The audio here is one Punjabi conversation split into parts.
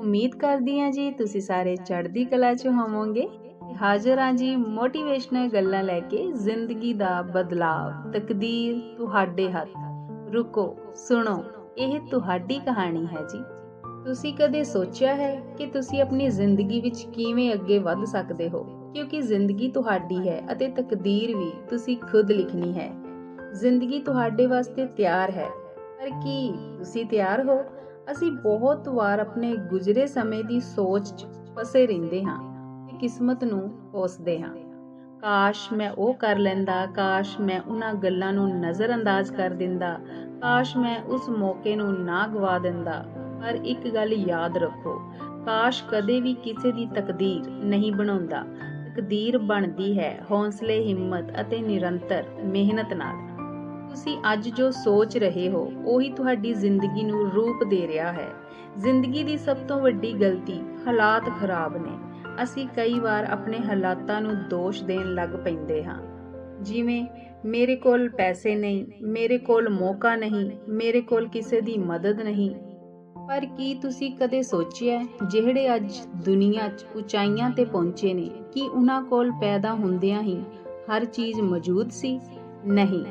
ਉਮੀਦ ਕਰਦੀ ਹਾਂ ਜੀ ਤੁਸੀਂ ਸਾਰੇ ਚੜ੍ਹਦੀ ਕਲਾ 'ਚ ਹੋਵੋਗੇ। ਹਾਜ਼ਰ ਹਾਂ ਜੀ ਮੋਟੀਵੇਸ਼ਨਲ ਗੱਲਾਂ ਲੈ ਕੇ ਜ਼ਿੰਦਗੀ ਦਾ ਬਦਲਾਵ। ਤਕਦੀਰ ਤੁਹਾਡੇ ਹੱਥ। ਰੁਕੋ, ਸੁਣੋ, ਇਹ ਤੁਹਾਡੀ ਕਹਾਣੀ ਹੈ ਜੀ। ਤੁਸੀਂ ਕਦੇ ਸੋਚਿਆ ਹੈ ਕਿ ਤੁਸੀਂ ਆਪਣੀ ਜ਼ਿੰਦਗੀ ਵਿੱਚ ਕਿਵੇਂ ਅੱਗੇ ਵੱਧ ਸਕਦੇ ਹੋ? ਕਿਉਂਕਿ ਜ਼ਿੰਦਗੀ ਤੁਹਾਡੀ ਹੈ ਅਤੇ ਤਕਦੀਰ ਵੀ ਤੁਸੀਂ ਖੁਦ ਲਿਖਣੀ ਹੈ। ਜ਼ਿੰਦਗੀ ਤੁਹਾਡੇ ਵਾਸਤੇ ਤਿਆਰ ਹੈ। ਪਰ ਕੀ ਤੁਸੀਂ ਤਿਆਰ ਹੋ? ਅਸੀਂ ਬਹੁਤ ਵਾਰ ਆਪਣੇ ਗੁਜ਼ਰੇ ਸਮੇਂ ਦੀ ਸੋਚ 'ਚ ਫਸੇ ਰਹਿੰਦੇ ਹਾਂ ਤੇ ਕਿਸਮਤ ਨੂੰ ਕੋਸਦੇ ਹਾਂ। ਕਾਸ਼ ਮੈਂ ਉਹ ਕਰ ਲੈਂਦਾ, ਕਾਸ਼ ਮੈਂ ਉਹਨਾਂ ਗੱਲਾਂ ਨੂੰ ਨਜ਼ਰਅੰਦਾਜ਼ ਕਰ ਦਿੰਦਾ, ਕਾਸ਼ ਮੈਂ ਉਸ ਮੌਕੇ ਨੂੰ ਨਾ ਗਵਾ ਦਿੰਦਾ। ਪਰ ਇੱਕ ਗੱਲ ਯਾਦ ਰੱਖੋ, ਕਾਸ਼ ਕਦੇ ਵੀ ਕਿਸੇ ਦੀ ਤਕਦੀਰ ਨਹੀਂ ਬਣਾਉਂਦਾ। ਤਕਦੀਰ ਬਣਦੀ ਹੈ ਹੌਸਲੇ, ਹਿੰਮਤ ਅਤੇ ਨਿਰੰਤਰ ਮਿਹਨਤ ਨਾਲ। ਤੁਸੀਂ ਅੱਜ ਜੋ ਸੋਚ ਰਹੇ ਹੋ, ਉਹੀ ਤੁਹਾਡੀ ਜ਼ਿੰਦਗੀ ਨੂੰ ਰੂਪ ਦੇ ਰਿਹਾ ਹੈ। ਜ਼ਿੰਦਗੀ ਦੀ ਸਭ ਤੋਂ ਵੱਡੀ ਗਲਤੀ ਹਾਲਾਤ ਖਰਾਬ ਨੇ। ਅਸੀਂ ਕਈ ਵਾਰ ਆਪਣੇ ਹਾਲਾਤਾਂ ਨੂੰ ਦੋਸ਼ ਦੇਣ ਲੱਗ ਪੈਂਦੇ ਹਾਂ। ਜਿਵੇਂ, ਮੇਰੇ ਕੋਲ ਪੈਸੇ ਨਹੀਂ, ਮੇਰੇ ਕੋਲ ਮੌਕਾ ਨਹੀਂ, ਮੇਰੇ ਕੋਲ ਕਿਸੇ ਦੀ ਮਦਦ ਨਹੀਂ। ਪਰ ਕੀ ਤੁਸੀਂ ਕਦੇ ਸੋਚਿਆ ਜਿਹੜੇ ਅੱਜ ਦੁਨੀਆ 'ਚ ਉਚਾਈਆਂ ਤੇ ਪਹੁੰਚੇ ਨੇ, ਕਿ ਉਹਨਾਂ ਕੋਲ ਪੈਦਾ ਹੁੰਦਿਆਂ ਹੀ ਹਰ ਚੀਜ਼ ਮੌਜੂਦ ਸੀ? ਨਹੀਂ।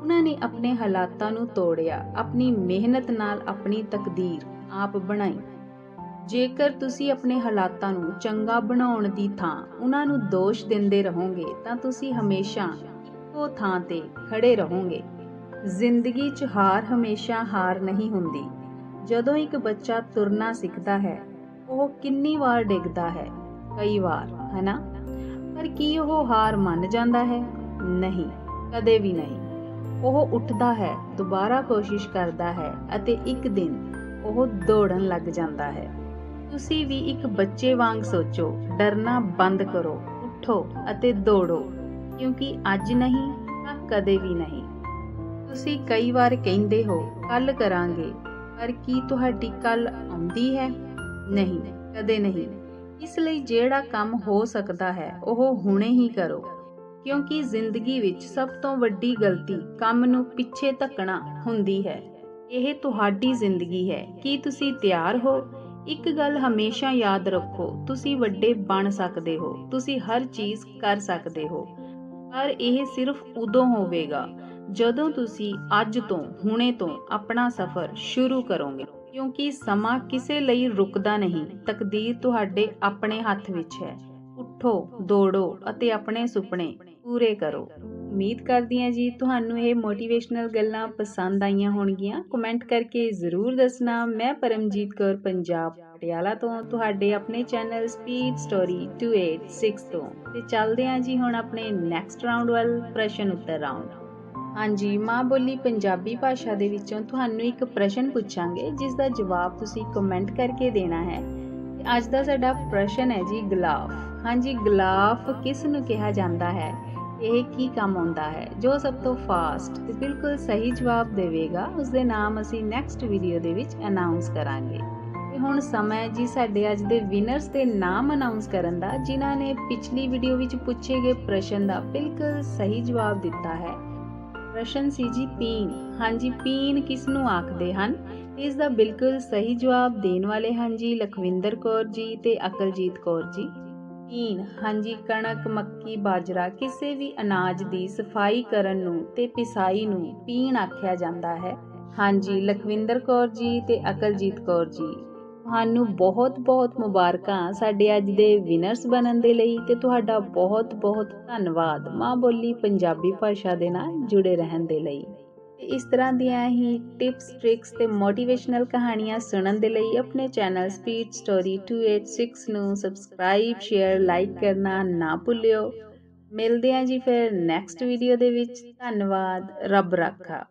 ਉਹਨਾਂ ਨੇ ਆਪਣੇ ਹਾਲਾਤਾਂ ਨੂੰ ਤੋੜਿਆ, ਆਪਣੀ ਮਿਹਨਤ ਨਾਲ ਆਪਣੀ ਤਕਦੀਰ ਆਪ ਬਣਾਈ। ਜੇਕਰ ਤੁਸੀਂ ਆਪਣੇ ਹਾਲਾਤਾਂ ਨੂੰ ਚੰਗਾ ਬਣਾਉਣ ਦੀ ਥਾਂ ਉਹਨਾਂ ਨੂੰ ਦੋਸ਼ ਦਿੰਦੇ ਰਹੋਗੇ, ਤਾਂ ਤੁਸੀਂ ਹਮੇਸ਼ਾ ਇੱਕੋ ਥਾਂ ਤੇ ਖੜੇ ਰਹੋਗੇ। ਜ਼ਿੰਦਗੀ 'ਚ ਹਾਰ ਹਮੇਸ਼ਾ ਹਾਰ ਨਹੀਂ ਹੁੰਦੀ। ਜਦੋਂ ਇੱਕ ਬੱਚਾ ਤੁਰਨਾ ਸਿੱਖਦਾ ਹੈ, ਉਹ ਕਿੰਨੀ ਵਾਰ ਡਿੱਗਦਾ ਹੈ? ਕਈ ਵਾਰ ਹੈਨਾ ਪਰ ਕੀ ਉਹ ਹਾਰ ਮੰਨ ਜਾਂਦਾ ਹੈ? ਨਹੀਂ, ਕਦੇ ਵੀ ਨਹੀਂ। ਉਹ ਉੱਠਦਾ ਹੈ, ਦੁਬਾਰਾ ਕੋਸ਼ਿਸ਼ ਕਰਦਾ ਹੈ ਅਤੇ ਇੱਕ ਦਿਨ ਉਹ ਦੌੜਨ ਲੱਗ ਜਾਂਦਾ ਹੈ। ਤੁਸੀਂ ਵੀ ਇੱਕ ਬੱਚੇ ਵਾਂਗ ਸੋਚੋ, ਡਰਨਾ ਬੰਦ ਕਰੋ, ਉੱਠੋ ਅਤੇ ਦੌੜੋ, ਕਿਉਂਕਿ ਅੱਜ ਨਹੀਂ ਤਾਂ ਕਦੇ ਵੀ ਨਹੀਂ। ਤੁਸੀਂ ਕਈ ਵਾਰ ਕਹਿੰਦੇ ਹੋ ਕੱਲ ਕਰਾਂਗੇ। ਪਰ ਕੀ ਤੁਹਾਡੀ ਕੱਲ ਆਉਂਦੀ ਹੈ? ਨਹੀਂ, ਕਦੇ ਨਹੀਂ। ਇਸ ਲਈ ਜਿਹੜਾ ਕੰਮ ਹੋ ਸਕਦਾ ਹੈ, ਉਹ ਹੁਣੇ ਹੀ ਕਰੋ। ਕਿਉਂਕਿ ਜ਼ਿੰਦਗੀ ਵਿੱਚ ਸਭ ਤੋਂ ਵੱਡੀ ਗਲਤੀ ਕੰਮ ਨੂੰ ਪਿੱਛੇ ਧੱਕਣਾ ਹੁੰਦੀ ਹੈ। ਇਹ ਤੁਹਾਡੀ ਜ਼ਿੰਦਗੀ ਹੈ। ਕੀ ਤੁਸੀਂ ਤਿਆਰ ਹੋ? ਇੱਕ ਗੱਲ ਹਮੇਸ਼ਾ ਯਾਦ ਰੱਖੋ, ਤੁਸੀਂ ਵੱਡੇ ਬਣ ਸਕਦੇ ਹੋ, ਤੁਸੀਂ ਹਰ ਚੀਜ਼ ਕਰ ਸਕਦੇ ਹੋ। ਪਰ ਇਹ ਸਿਰਫ ਉਦੋਂ ਹੋਵੇਗਾ ਜਦੋਂ ਤੁਸੀਂ ਅੱਜ ਤੋਂ, ਹੁਣੇ ਤੋਂ ਆਪਣਾ ਸਫ਼ਰ ਸ਼ੁਰੂ ਕਰੋਗੇ। ਕਿਉਂਕਿ ਸਮਾਂ ਕਿਸੇ ਲਈ ਰੁਕਦਾ ਨਹੀਂ, ਤਕਦੀਰ ਤੁਹਾਡੇ ਆਪਣੇ ਹੱਥ ਵਿੱਚ ਹੈ। ਉੱਠੋ, ਦੌੜੋ ਅਤੇ ਆਪਣੇ ਸੁਪਨੇ ਪੂਰੇ ਕਰੋ। ਉਮੀਦ ਕਰਦੀ ਹਾਂ ਜੀ ਤੁਹਾਨੂੰ ਇਹ ਮੋਟੀਵੇਸ਼ਨਲ ਗੱਲਾਂ ਪਸੰਦ ਆਈਆਂ ਹੋਣਗੀਆਂ। ਕਮੈਂਟ ਕਰਕੇ ਜ਼ਰੂਰ ਦੱਸਣਾ। ਮੈਂ ਪਰਮਜੀਤ ਕੌਰ ਪੰਜਾਬ, ਪਟਿਆਲਾ ਤੋਂ। ਤੁਹਾਡੇ ਆਪਣੇ ਚੈਨਲ ਸਪੀਡ ਸਟੋਰੀ 286 ਤੋਂ। ਤੇ ਚੱਲਦੇ ਹਾਂ ਜੀ ਹੁਣ ਆਪਣੇ ਨੈਕਸਟ ਰਾਉਂਡ ਵੱਲ, ਪ੍ਰਸ਼ਨ ਉੱਤਰ ਰਾਉਂਡ ਹਾਂਜੀ ਮਾਂ ਬੋਲੀ ਪੰਜਾਬੀ ਭਾਸ਼ਾ ਦੇ ਵਿੱਚੋਂ ਤੁਹਾਨੂੰ ਇੱਕ ਪ੍ਰਸ਼ਨ ਪੁੱਛਾਂਗੇ ਜਿਸ ਦਾ ਜਵਾਬ ਤੁਸੀਂ ਕਮੈਂਟ ਕਰਕੇ ਦੇਣਾ ਹੈ। ਅੱਜ ਦਾ ਸਾਡਾ ਪ੍ਰਸ਼ਨ ਹੈ ਜੀ ਗਲਾਫ। ਹਾਂਜੀ ਗਲਾਫ ਕਿਸ ਨੂੰ ਕਿਹਾ ਜਾਂਦਾ ਹੈ? ਇਹ ਕੀ ਕੰਮ ਆਉਂਦਾ ਹੈ? ਜੋ ਸਭ ਤੋਂ ਫਾਸਟ ਤੇ ਬਿਲਕੁਲ ਸਹੀ ਜਵਾਬ ਦੇਵੇਗਾ ਉਸ ਦੇ ਨਾਮ ਅਸੀਂ ਨੈਕਸਟ ਵੀਡੀਓ ਦੇ ਵਿੱਚ ਅਨਾਉਂਸ ਕਰਾਂਗੇ। ਤੇ ਹੁਣ ਸਮਾਂ ਹੈ ਜੀ ਸਾਡੇ ਅੱਜ ਦੇ ਵਿਨਰਸ ਦੇ ਨਾਮ ਅਨਾਉਂਸ ਕਰਨ ਦਾ, ਜਿਨ੍ਹਾਂ ਨੇ ਪਿਛਲੀ ਵੀਡੀਓ ਵਿੱਚ ਪੁੱਛੇ ਗਏ ਪ੍ਰਸ਼ਨ ਦਾ ਬਿਲਕੁਲ ਸਹੀ ਜਵਾਬ ਦਿੱਤਾ ਹੈ। ਪ੍ਰਸ਼ਨ ਸੀ ਜੀ ਪੀਣ। ਹਾਂਜੀ, ਪੀਣ ਕਿਸ ਨੂੰ ਆਖਦੇ ਹਨ? ਇਸ ਦਾ ਬਿਲਕੁਲ ਸਹੀ ਜਵਾਬ ਦੇਣ ਵਾਲੇ ਹਨ ਜੀ ਲਖਵਿੰਦਰ ਕੌਰ ਜੀ ਤੇ ਅਕਲਜੀਤ ਕੌਰ ਜੀ। ਪੀਣ ਹਾਂਜੀ, ਕਣਕ, ਮੱਕੀ, ਬਾਜਰਾ, ਕਿਸੇ ਵੀ ਅਨਾਜ ਦੀ ਸਫ਼ਾਈ ਕਰਨ ਨੂੰ ਤੇ ਪਿਸਾਈ ਨੂੰ ਪੀਣ ਆਖਿਆ ਜਾਂਦਾ ਹੈ। ਹਾਂਜੀ, ਲਖਵਿੰਦਰ ਕੌਰ ਜੀ ਤੇ ਅਕਲਜੀਤ ਕੌਰ ਜੀ, ਤੁਹਾਨੂੰ ਬਹੁਤ-ਬਹੁਤ ਮੁਬਾਰਕਾਂ ਸਾਡੇ ਅੱਜ ਦੇ ਵਿਨਰਸ ਬਣਨ ਦੇ ਲਈ ਤੇ ਤੁਹਾਡਾ ਬਹੁਤ-ਬਹੁਤ ਧੰਨਵਾਦ। ਮਾਂ ਬੋਲੀ ਪੰਜਾਬੀ ਭਾਸ਼ਾ ਦੇ ਨਾਲ ਜੁੜੇ ਰਹਿਣ ਦੇ ਲਈ। ਇਸ ਤਰ੍ਹਾਂ ਦੀਆਂ ਹੀ ਟਿਪਸ ਟ੍ਰਿਕਸ ਤੇ ਮੋਟੀਵੇਸ਼ਨਲ ਕਹਾਣੀਆਂ ਸੁਣਨ ਦੇ ਲਈ ਆਪਣੇ ਚੈਨਲ ਸਪੀਡ ਸਟੋਰੀ 286 ਨੂੰ ਸਬਸਕ੍ਰਾਈਬ ਸ਼ੇਅਰ ਲਾਈਕ ਕਰਨਾ ਨਾ ਭੁੱਲਿਓ। ਮਿਲਦੇ ਹਾਂ ਜੀ ਫਿਰ ਨੈਕਸਟ ਵੀਡੀਓ ਦੇ ਵਿੱਚ। ਧੰਨਵਾਦ। ਰੱਬ ਰਾਖਾ।